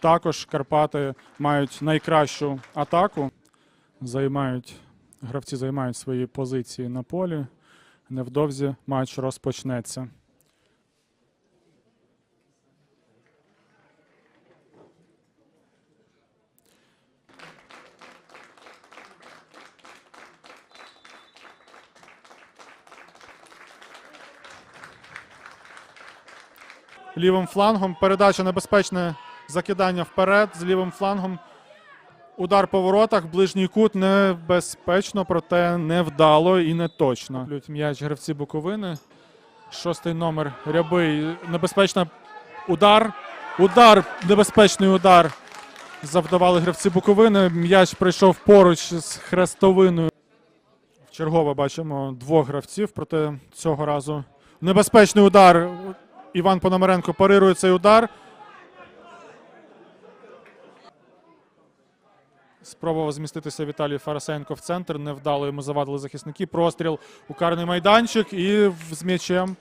Також Карпати мають найкращу атаку. Займають, гравці займають свої позиції на полі. Невдовзі матч розпочнеться. лівим флангом. Передача небезпечне закидання вперед з лівим флангом. Удар по воротах, ближній кут небезпечно, проте невдало і не точно. Плють м'яч гравці Буковини. Шостий номер Рябий. Небезпечна удар. Удар, небезпечний удар. Завдавали гравці Буковини. М'яч прийшов поруч з хрестовиною. Чергово бачимо двох гравців, проте цього разу небезпечний удар. Іван Пономаренко парирує цей удар. Спробував зміститися Віталій Фарасенко в центр. Невдало йому завадили захисники. Простріл у карний майданчик і з м'ячем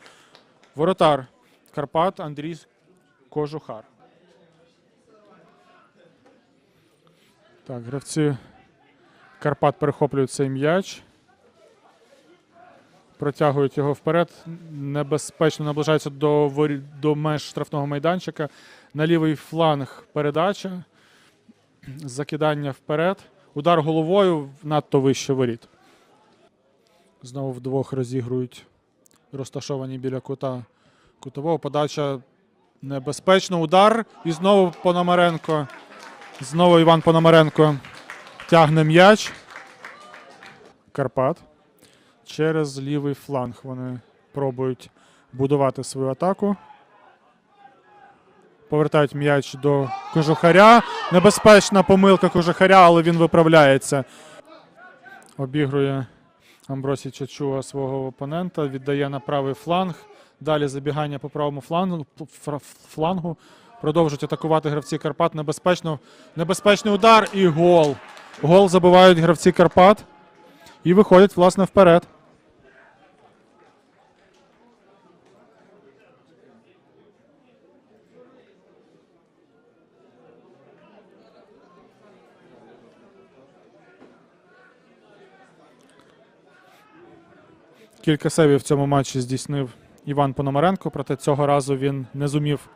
воротар Карпат Андрій Кожухар. Так, гравці Карпат перехоплюють цей м'яч. Протягують його вперед. Небезпечно наближаються до, до меж штрафного майданчика. На лівий фланг передача. Закидання вперед. Удар головою надто вище воріт. Знову вдвох розігрують розташовані біля кута кутового. Подача небезпечно. Удар. І знову Пономаренко. Знову Іван Пономаренко тягне м'яч. Карпат. Через лівий фланг вони пробують будувати свою атаку. Повертають м'яч до кожухаря. Небезпечна помилка кожухаря, але він виправляється. Обігрує Амбросій Чачуа свого опонента, віддає на правий фланг. Далі забігання по правому флангу. флангу. Продовжують атакувати гравці Карпат. Небезпечно, небезпечний удар і гол. Гол забивають гравці Карпат і виходять, власне, вперед. Кілька сейвів в цьому матчі здійснив Іван Пономаренко, проте цього разу він не зумів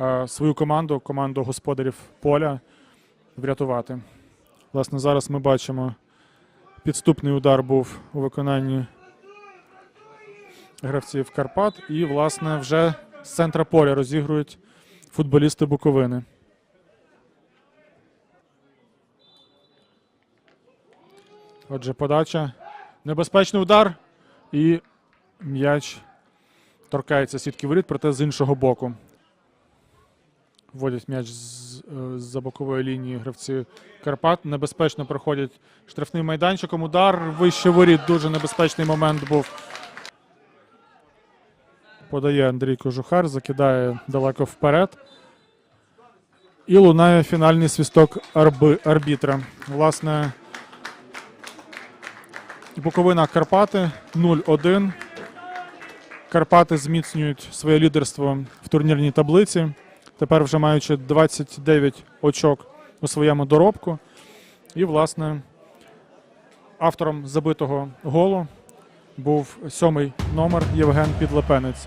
е, свою команду, команду господарів поля врятувати. Власне, зараз ми бачимо, підступний удар був у виконанні гравців Карпат, і, власне, вже з центра поля розігрують футболісти Буковини. Отже, подача. Небезпечний удар. І м'яч торкається сітки воріт, проте з іншого боку. Вводять м'яч з, е, з-за бокової лінії гравці Карпат. Небезпечно проходять штрафним майданчиком. Удар вище воріт. Дуже небезпечний момент був. Подає Андрій Кожухар, закидає далеко вперед. І лунає фінальний свісток арби, арбітра. Власне, Буковина Карпати 0-1. Карпати зміцнюють своє лідерство в турнірній таблиці. Тепер вже маючи 29 очок у своєму доробку. І, власне, автором забитого голу був сьомий номер Євген Підлепенець.